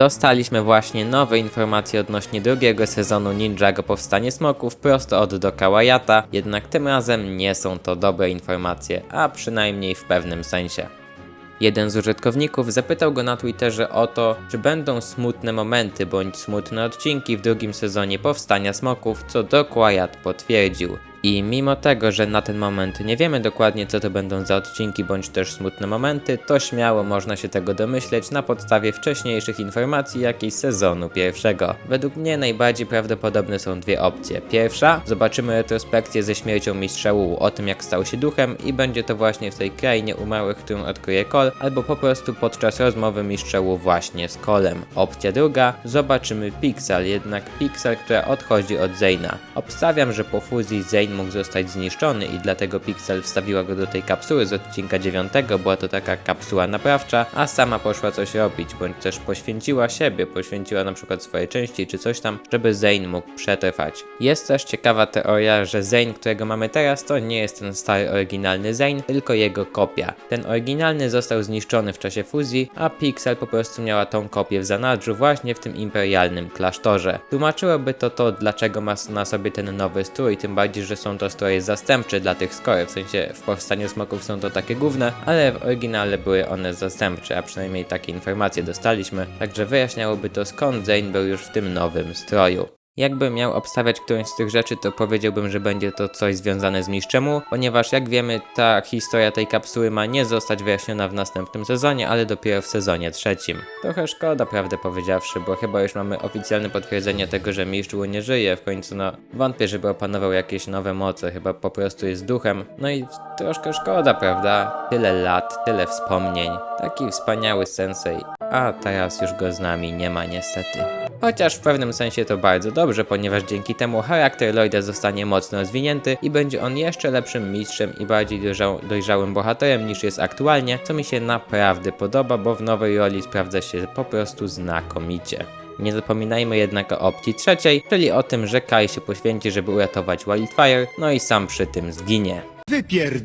Dostaliśmy właśnie nowe informacje odnośnie drugiego sezonu Ninjago Powstanie Smoków prosto od Doka Wyatta, jednak tym razem nie są to dobre informacje, a przynajmniej w pewnym sensie. Jeden z użytkowników zapytał go na Twitterze o to, czy będą smutne momenty bądź smutne odcinki w drugim sezonie Powstania Smoków, co Doc Wyatt potwierdził. I mimo tego, że na ten moment nie wiemy dokładnie co to będą za odcinki bądź też smutne momenty, to śmiało można się tego domyśleć na podstawie wcześniejszych informacji jakiejś sezonu pierwszego. Według mnie najbardziej prawdopodobne są dwie opcje. Pierwsza, zobaczymy retrospekcję ze śmiercią mistrza Wu, o tym jak stał się duchem i będzie to właśnie w tej krainie umarłych, którą odkryje Cole, albo po prostu podczas rozmowy mistrza Wu właśnie z Colem. Opcja druga, zobaczymy Pixel, jednak Pixel, która odchodzi od Zayna. Obstawiam, że po fuzji Zane mógł zostać zniszczony i dlatego Pixel wstawiła go do tej kapsuły z odcinka 9, była to taka kapsuła naprawcza, a sama poszła coś robić, bądź też poświęciła siebie, poświęciła na przykład swoje części czy coś tam, żeby Zane mógł przetrwać. Jest też ciekawa teoria, że Zane, którego mamy teraz, to nie jest ten stary oryginalny Zane, tylko jego kopia. Ten oryginalny został zniszczony w czasie fuzji, a Pixel po prostu miała tą kopię w zanadrzu właśnie w tym imperialnym klasztorze. Tłumaczyłoby to to, dlaczego ma na sobie ten nowy strój, tym bardziej, że są to stroje zastępcze dla tych skory, w sensie w Powstaniu Smoków są to takie główne, ale w oryginale były one zastępcze, a przynajmniej takie informacje dostaliśmy, także wyjaśniałoby to skąd Zane był już w tym nowym stroju. Jakbym miał obstawiać którąś z tych rzeczy, to powiedziałbym, że będzie to coś związane z Mistrzemu, ponieważ jak wiemy, ta historia tej kapsuły ma nie zostać wyjaśniona w następnym sezonie, ale dopiero w sezonie trzecim. Trochę szkoda, prawdę powiedziawszy, bo chyba już mamy oficjalne potwierdzenie tego, że Mistrz nie żyje, w końcu no wątpię, żeby opanował jakieś nowe moce, chyba po prostu jest duchem. No i troszkę szkoda, prawda? Tyle lat, tyle wspomnień, taki wspaniały sensei, a teraz już go z nami nie ma niestety. Chociaż w pewnym sensie to bardzo dobrze, ponieważ dzięki temu charakter Lloyda zostanie mocno rozwinięty i będzie on jeszcze lepszym mistrzem i bardziej dojrzał, dojrzałym bohaterem niż jest aktualnie, co mi się naprawdę podoba, bo w nowej roli sprawdza się po prostu znakomicie. Nie zapominajmy jednak o opcji trzeciej, czyli o tym, że Kai się poświęci, żeby uratować Wildfire, no i sam przy tym zginie. Wypierd...